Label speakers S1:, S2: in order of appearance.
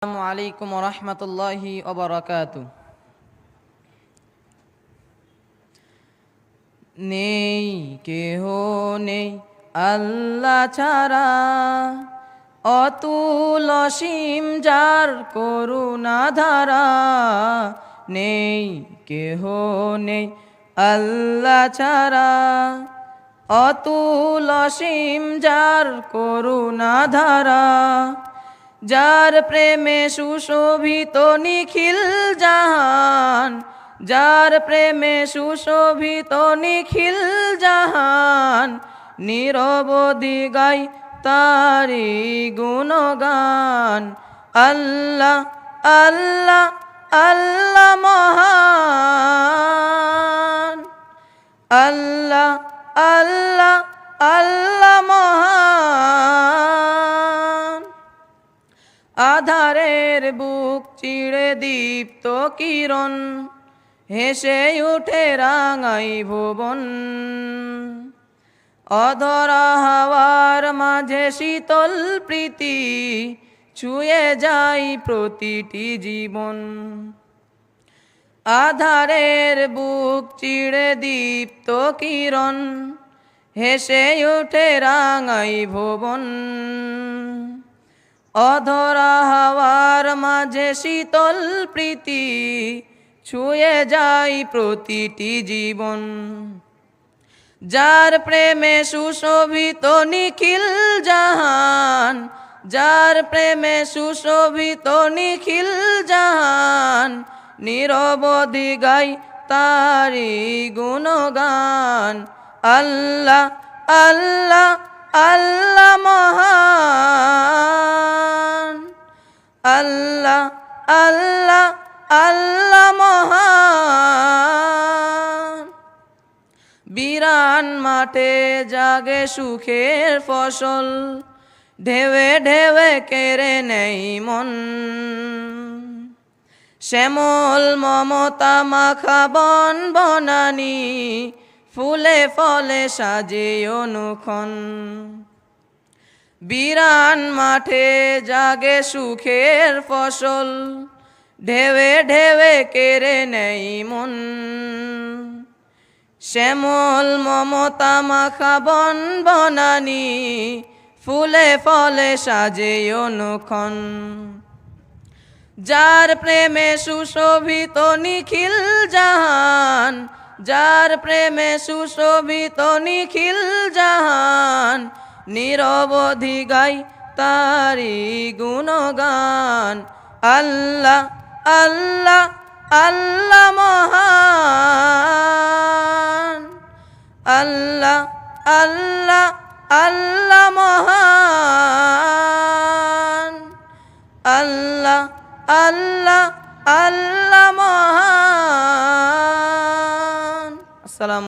S1: আসসালামু আলাইকুম রহমতুল্লাহি ওবরাকাত নেই কেহ নেই আল্লাহ ছাড়া। অতুল অসীম যার করুণা ধারা নেই কেহ নেই আল্লাহ ছাড়া। অতুল অসীম যার করুণা ধারা যার প্রেমে সুশোভিত নিখিল জাহান, যার প্রেমে সুশোভিত নিখিল জাহান নিরবধি গাই তারি গুণগান। আল্লাহ আল্লাহ আল্লাহ মহান। বুক চিড়ে দীপ্ত কিরণ, হেসে উঠে রাঙাই ভুবন। অধরা হাওয়ার মাঝে শীতল প্রীতি ছুঁয়ে যাই প্রতিটি জীবন। আধারের বুক চিড়ে দীপ্ত কিরণ, হেসে উঠে রাঙাই ভুবন। অধরা হাওয়ার মাঝে শীতল প্রীতি ছুঁয়ে যাই প্রতিটি জীবন। যার প্রেমে সুশোভিত নিখিল জাহান, যার প্রেমে সুশোভিত নিখিল জাহান নিরবধি গাই তারি গুণগান। আল্লাহ আল্লাহ আল্লাহ মহান। আল্লাহ আল্লাহ আল্লাহ মহান। বিরান মাঠে জাগে সুখের ফসল ঢেবে ঢেবে কেড়ে নেই মন। শ্যামল, মমতা, মাখা, বন, বনানি, ফুলে ফলে সাজে অনুক্ষণ। বিরান মাঠে জাগে সুখের ফসল ঢেবে ঢেবে কেড়ে নেই মন। শ্যামল মমতা মাখা বন বনানি, ফুলে ফলে সাজে অনুক্ষণ। যার প্রেমে সুশোভিত নিখিল জাহান, যার প্রেমে সুশোভিত নিখিল জাহান নিরবধি গাই তারি গুণগান। আল্লাহ আল্লাহ আল্লাহ মহান। আল্লাহ আল্লাহ আল্লাহ মহান। আল্লাহ আল্লাহ আল্লাহ মহান। আসসালাম